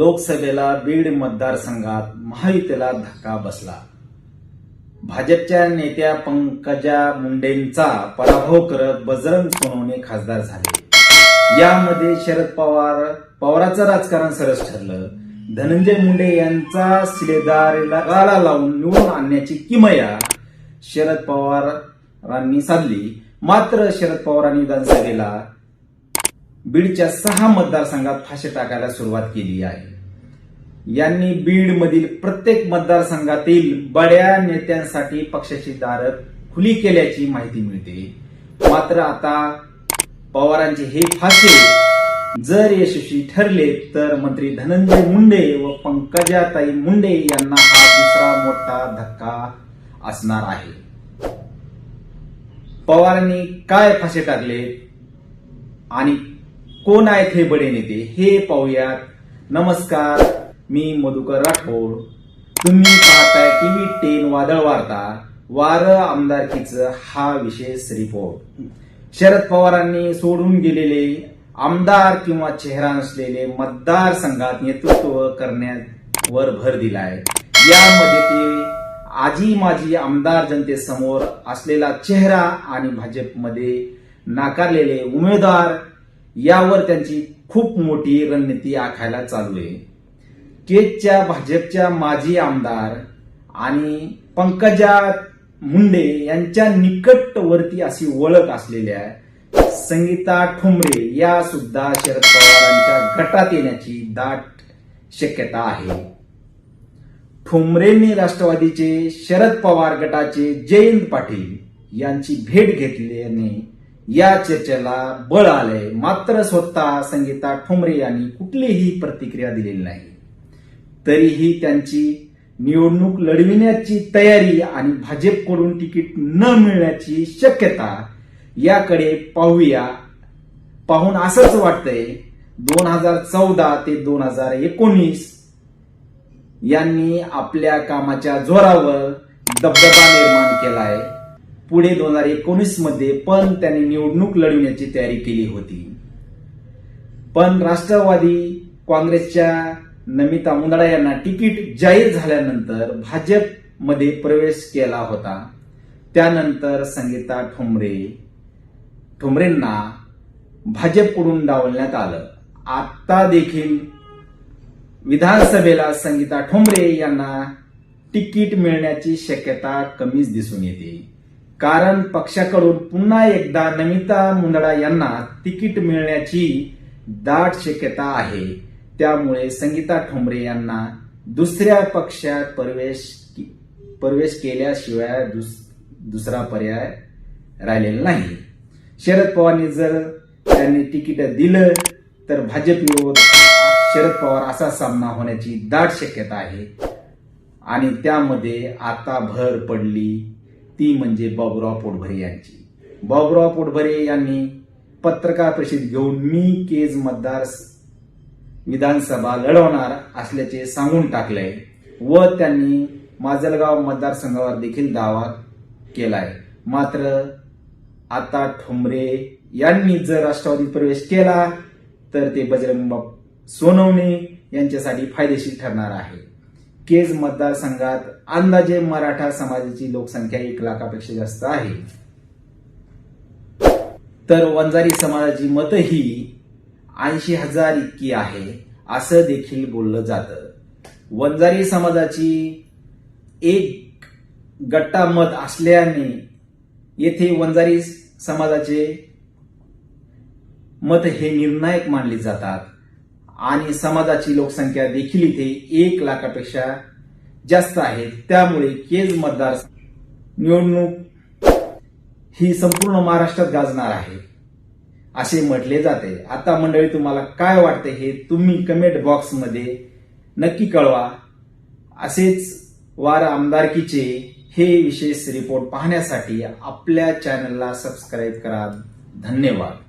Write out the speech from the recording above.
लोकसभेला बीड मतदारसंघात महायुतीला धक्का बसला. भाजपच्या नेत्या पंकजा मुंडेंचा पराभव करत बजरंग सोनवणे खासदार झाले. यामध्ये शरद पवार पवाराचं राजकारण सरस ठरलं. धनंजय मुंडे यांचा शिलेदारीला गाळा लावून निवडून आणण्याची किमया शरद पवारांनी साधली. मात्र शरद पवारांनी विधानसभेला बीडच्या सहा मतदारसंघात फाशी टाकायला सुरुवात केली आहे. यांनी बीड मधील प्रत्येक मतदारसंघातील बड्या नेत्यांसाठी पक्षाची दारं खुली केल्याची माहिती मिळते. मात्र आता पवारांचे हे फासे जर यशस्वी ठरले तर मंत्री धनंजय मुंडे व पंकजाताई मुंडे यांना हा दुसरा मोठा धक्का असणार आहे. पवारांनी काय फासे टाकले आणि कोण आहेत हे बडे नेते हे पाहूयात. नमस्कार. मी मधुकर राठोड. तुम्ही पाहताय टीव्ही टेन वादळ वार्ता. वार आमदारकीचं हा विशेष रिपोर्ट शरद पवारांनी सोडून गेलेले आमदार किंवा चेहरा नसलेले मतदारसंघात नेतृत्व करण्यावर भर दिलाय. यामध्ये ते आजी माजी आमदार जनतेसमोर असलेला चेहरा आणि भाजपमध्ये नाकारलेले उमेदवार यावर त्यांची खूप मोठी रणनीती आखायला चालू आहे. केजच्या भाजपच्या माजी आमदार आणि पंकजा मुंडे यांच्या निकटवर्ती अशी ओळख असलेल्या संगीता ठोंबरे या सुद्धा शरद पवारांच्या गटात येण्याची दाट शक्यता आहे. ठोंबरेंनी राष्ट्रवादीचे शरद पवार गटाचे जयंत पाटील यांची भेट घेतल्याने या चर्चेला बळ आलंय. मात्र स्वतः संगीता ठोंबरे यांनी कुठलीही प्रतिक्रिया दिलेली नाही. तरीही त्यांची निवडणूक लढविण्याची तयारी आणि भाजपकडून तिकीट न मिळण्याची शक्यता याकडे पाहूया. पाहून असंच वाटतंय दोन हजार चौदा ते दोन हजार एकोणीस यांनी आपल्या कामाच्या जोरावर दबदबा निर्माण केलाय. पुढे दोन हजार एकोणीसमध्ये पण त्यांनी निवडणूक लढविण्याची तयारी केली होती. पण राष्ट्रवादी काँग्रेसच्या नमिता मुंदडा यांना तिकीट जाहीर झाल्यानंतर भाजपमध्ये प्रवेश केला होता. त्यानंतर संगीता ठोंबरे ठोंबरेंना भाजपकडून डावलण्यात आलं. आता देखील विधानसभेला संगीता ठोंबरे यांना तिकीट मिळण्याची शक्यता कमीच दिसून येते. कारण पक्षाकडून पुन्हा एकदा नमिता मुंदडा यांना तिकीट मिळण्याची दाट शक्यता आहे. त्यामुळे संगीता ठोंबरे यांना दुसऱ्या पक्षात प्रवेश प्रवेश केल्याशिवाय दुस, दुसरा पर्याय राहिलेला नाही. शरद पवारांनी जर त्यांनी तिकीट दिलं तर भाजप विरोध शरद पवार असा सामना होण्याची दाट शक्यता आहे. आणि त्यामध्ये आता भर पडली ती म्हणजे बाबुराव पोटभरे यांची. बाबुराव पोटभरे यांनी पत्रकार परिषद घेऊन मी केज मतदार विधानसभा लढवणार असल्याचे सांगून टाकलंय व त्यांनी माजलगाव मतदारसंघावर देखील दावा केलाय. मात्र आता ठोंबरे यांनी जर राष्ट्रवादीत प्रवेश केला तर ते बजरंग सोनवणे यांच्यासाठी फायदेशीर ठरणार आहे. केज मतदारसंघात अंदाजे मराठा समाजाची लोकसंख्या एक लाखापेक्षा जास्त आहे. तर वंजारी समाजाची मतं ही ऐंशी हजार इतकी आहे असं देखील बोललं जातं. वंजारी समाजाची एक गट्टा मत असल्याने येथे वंजारी समाजाचे मत हे निर्णायक मानले जातात. आणि समाजाची लोकसंख्या देखील इथे एक लाखापेक्षा जास्त आहे. त्यामुळे केज मतदार निवडणूक ही संपूर्ण महाराष्ट्रात गाजणार आहे. असे म्हटले जाते. आता मंडळी तुम्हाला काय वाटते हे तुम्ही कमेंट बॉक्समध्ये नक्की कळवा. असेच वार आमदारकीचे हे विशेष रिपोर्ट पाहण्यासाठी आपल्या चॅनलला सबस्क्राईब करा. धन्यवाद.